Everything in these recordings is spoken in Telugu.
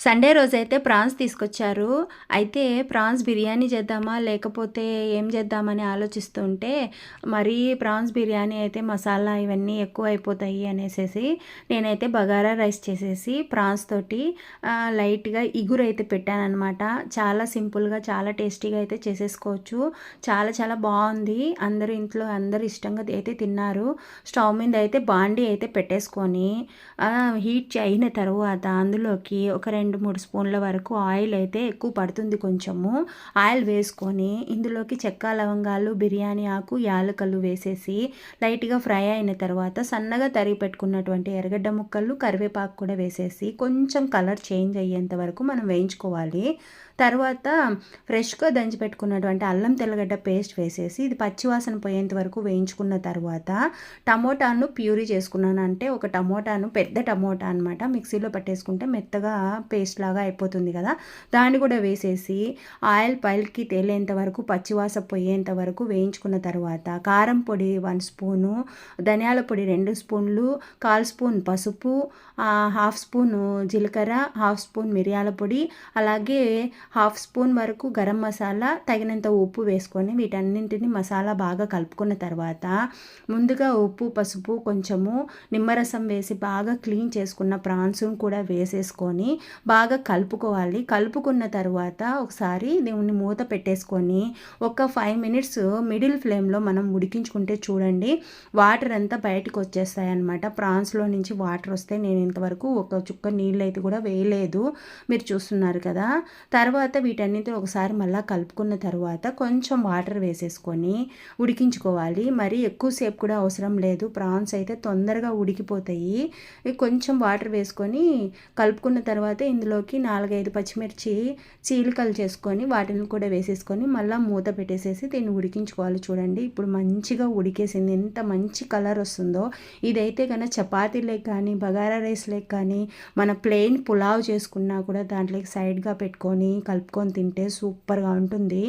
సండే రోజైతే ప్రాన్స్ తీసుకొచ్చారు. అయితే ప్రాన్స్ బిర్యానీ చేద్దామా లేకపోతే ఏం చేద్దామని ఆలోచిస్తుంటే మరీ ప్రాన్స్ బిర్యానీ అయితే మసాలా ఇవన్నీ ఎక్కువ అయిపోతాయి అనేసి నేనైతే బగారా రైస్ చేసేసి ప్రాన్స్ తోటి లైట్గా ఇగురు అయితే పెట్టానమాట చాలా సింపుల్గా చాలా టేస్టీగా అయితే చేసేసుకోవచ్చు. చాలా చాలా బాగుంది. అందరు ఇంట్లో అందరు ఇష్టంగా అయితే తిన్నారు. స్టవ్ మీద అయితే బాండీ అయితే పెట్టేసుకొని హీట్ అయిన తర్వాత అందులోకి ఒక రెండు రెండు మూడు స్పూన్ల వరకు ఆయిల్ అయితే ఎక్కువ పడుతుంది కొంచెము. ఆయిల్ వేసుకొని ఇందులోకి చెక్క లవంగాలు బిర్యానీ ఆకు యాలకలు వేసేసి లైట్గా ఫ్రై అయిన తర్వాత సన్నగా తరిగి పెట్టుకున్నటువంటి ఎర్రగడ్డ ముక్కలు కరివేపాకు కూడా వేసేసి కొంచెం కలర్ చేంజ్ అయ్యేంత వరకు మనం వేయించుకోవాలి. తర్వాత ఫ్రెష్గా దంచి పెట్టుకున్నటువంటి అల్లం తెల్లగడ్డ పేస్ట్ వేసేసి ఇది పచ్చివాసన పోయేంత వరకు వేయించుకున్న తర్వాత టమోటాను ప్యూరీ చేసుకున్నాను. అంటే ఒక టమోటాను పెద్ద టమోటా అనమాట మిక్సీలో పట్టేసుకుంటే మెత్తగా పేస్ట్ లాగా అయిపోతుంది కదా. దాన్ని కూడా వేసేసి ఆయిల్ పైల్కి తేలేంత వరకు పచ్చివాస పోయేంత వరకు వేయించుకున్న తర్వాత కారం పొడి వన్ స్పూను ధనియాల పొడి రెండు స్పూన్లు కాల్ స్పూన్ పసుపు హాఫ్ స్పూన్ జీలకర్ర హాఫ్ స్పూన్ మిరియాల పొడి అలాగే హాఫ్ స్పూన్ వరకు గరం మసాలా తగినంత ఉప్పు వేసుకొని వీటన్నింటిని మసాలా బాగా కలుపుకున్న తర్వాత ముందుగా ఉప్పు పసుపు కొంచెము నిమ్మరసం వేసి బాగా క్లీన్ చేసుకున్న ప్రాన్స్ను కూడా వేసేసుకొని బాగా కలుపుకోవాలి. కలుపుకున్న తర్వాత ఒకసారి దీన్ని మూత పెట్టేసుకొని ఒక ఫైవ్ మినిట్స్ మిడిల్ ఫ్లేమ్లో మనం ఉడికించుకుంటే చూడండి వాటర్ అంతా బయటకు వచ్చేస్తాయి అనమాట ప్రాన్స్లో నుంచి వాటర్ వస్తే నేను ఇంతవరకు ఒక చుక్క నీళ్ళు అయితే కూడా వేయలేదు. మీరు చూస్తున్నారు కదా. తర్వాత తర్వాత వీటన్నిటిని ఒకసారి మళ్ళీ కలుపుకున్న తర్వాత కొంచెం వాటర్ వేసేసుకొని ఉడికించుకోవాలి. మరి ఎక్కువసేపు కూడా అవసరం లేదు. ప్రాన్స్ అయితే తొందరగా ఉడికిపోతాయి. కొంచెం వాటర్ వేసుకొని కలుపుకున్న తర్వాత ఇందులోకి నాలుగైదు పచ్చిమిర్చి చీలికలు చేసుకొని వాటిని కూడా వేసేసుకొని మళ్ళీ మూత పెట్టేసేసి దీన్ని ఉడికించుకోవాలి చూడండి. ఇప్పుడు మంచిగా ఉడికేసింది. ఎంత మంచి కలర్ వస్తుందో. ఇదైతే కనుక చపాతీలే కానీ బగారా రైస్లే కానీ మన ప్లెయిన్ పులావ్ చేసుకున్నా కూడా దాంట్లోకి సైడ్గా పెట్టుకొని కలుపుకొని తింటే సూపర్గా ఉంటుంది.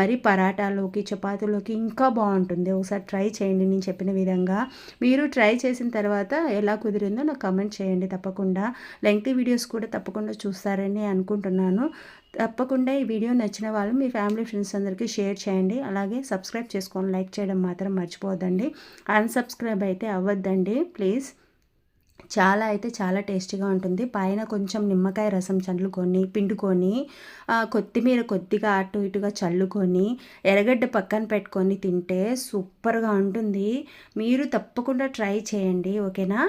మరి పరాటాలోకి చపాతీలోకి ఇంకా బాగుంటుంది. ఒకసారి ట్రై చేయండి నేను చెప్పిన విధంగా. మీరు ట్రై చేసిన తర్వాత ఎలా కుదిరిందో నాకు కమెంట్ చేయండి తప్పకుండా. లెంగ్తీ వీడియోస్ కూడా తప్పకుండా చూస్తారని అనుకుంటున్నాను. తప్పకుండా ఈ వీడియో నచ్చిన వాళ్ళు మీ ఫ్యామిలీ ఫ్రెండ్స్ అందరికీ షేర్ చేయండి. అలాగే సబ్స్క్రైబ్ చేసుకొని లైక్ చేయడం మాత్రం మర్చిపోవద్దండి. అన్సబ్స్క్రైబ్ అయితే అవ్వద్దండి. ప్లీజ్. చాలా అయితే చాలా టేస్టీగా ఉంటుంది. పైన కొంచెం నిమ్మకాయ రసం చల్లుకొని పిండుకొని కొత్తిమీర కొద్దిగా అటు ఇటుగా చల్లుకొని ఎర్రగడ్డ పక్కన పెట్టుకొని తింటే సూపర్గా ఉంటుంది. మీరు తప్పకుండా ట్రై చేయండి. ఓకేనా?